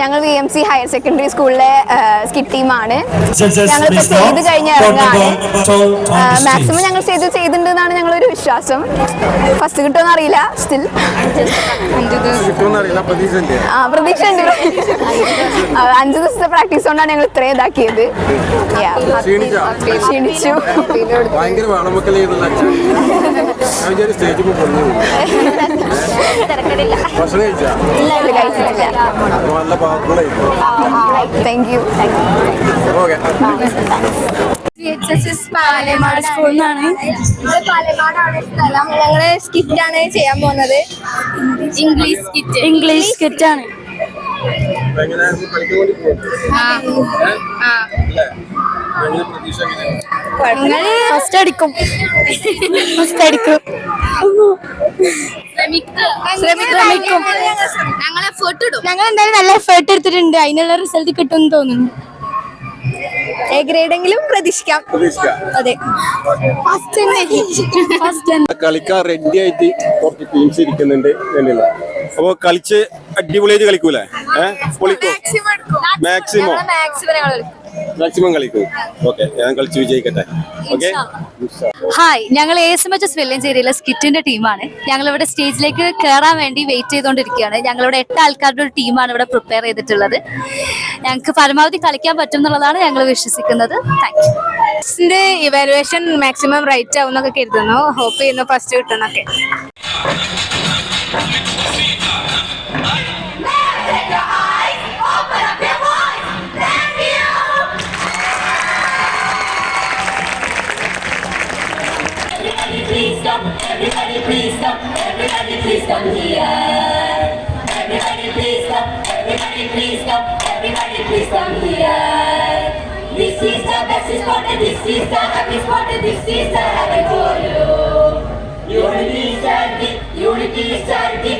ഞങ്ങൾ V M C higher secondary സ്കൂളിലെ skit ടീമാണ് ഞങ്ങളിപ്പോൾ ചെയ്ത് കഴിഞ്ഞ ഇറങ്ങാണ്. Number 12 on the maximum. ഞങ്ങൾ ചെയ്ത് ചെയ്തിട്ടുണ്ടെന്നാണ് ഞങ്ങളൊരു വിശ്വാസം. ഫസ്റ്റ് കിട്ടുമെന്ന് അറിയില്ല സ്റ്റിൽ ആ പ്രതീക്ഷ ഉണ്ട്. അഞ്ച് ദിവസത്തെ പ്രാക്ടീസ് കൊണ്ടാണ് ഞങ്ങൾ ഇത്രയും ഇതാക്കിയത്? ക്ഷീണിച്ചു? ഭയങ്കര ഭക്ഷണം കഴിച്ചാ നല്ല പാപ്പുകളായിരുന്നു താങ്ക് യു ഓക്കെ പാലമാട് സ്കൂളിൽ നിന്നാണ് പാലക്കാടാണ് സ്ഥലം. ഞങ്ങൾ ആണ് ചെയ്യാൻ പോകുന്നത് ഇംഗ്ലീഷ് സ്കിറ്റ് ഇംഗ്ലീഷ് സ്കിറ്റ് ആണ്. ആ. കളിക്കാൻ ഫസ്റ്റ് അടിക്കും ഫസ്റ്റ് അടിക്കും ശ്രമിക്കും ഞങ്ങൾ എന്തായാലും നല്ല എഫേർട്ട് എടുത്തിട്ടുണ്ട്. അതിനുള്ള റിസൾട്ട് കിട്ടും എന്ന് തോന്നുന്നു എ ഗ്രേഡെങ്കിലും പ്രതീക്ഷിക്കാം. അതെ. ഫസ്റ്റ് ഫസ്റ്റ് കളിക്കാൻ റെഡി ആയിട്ട് കുറച്ച് ടീംസ് ഇരിക്കുന്നുണ്ട് എന്നില്ല. അപ്പൊ കളിച്ച് അടിപൊളിയായിട്ട് കളിക്കൂലേ? ഏഹ് പൊളിക്കോ? മാക്സിമം മാക്സിമം കളിക്കൂ. ഓക്കെ ഞാൻ കളിച്ച് വിജയിക്കട്ടെ. ഓക്കെ ഹായ് ഞങ്ങൾ A S M H S വെല്ലഞ്ചേരിയിലെ സ്കിറ്റിന്റെ ടീമാണ്. ഞങ്ങൾ ഇവിടെ സ്റ്റേജിലേക്ക് കയറാൻ വേണ്ടി വെയിറ്റ് ചെയ്തുകൊണ്ടിരിക്കുകയാണ് ഞങ്ങളിവിടെ എട്ട് ആൾക്കാരുടെ ഒരു ടീമാണ് ഇവിടെ പ്രിപ്പയർ ചെയ്തിട്ടുള്ളത്. ഞങ്ങൾക്ക് പരമാവധി കളിക്കാൻ പറ്റും എന്നുള്ളതാണ് ഞങ്ങൾ വിശ്വസിക്കുന്നത്. Thank you evaluation maximum right ആവും എന്നൊക്കെ കരുതുന്നു. ഹോപ്പ് ചെയ്യുന്നു ഫസ്റ്റ് കിട്ടുന്നൊക്കെ. Please come. Everybody please come. Everybody please come here. Everybody please come. Everybody please come. Everybody please come here. This is the best spot. This is the happy spot. This is the heaven for you. Unity is charity. Unity is charity.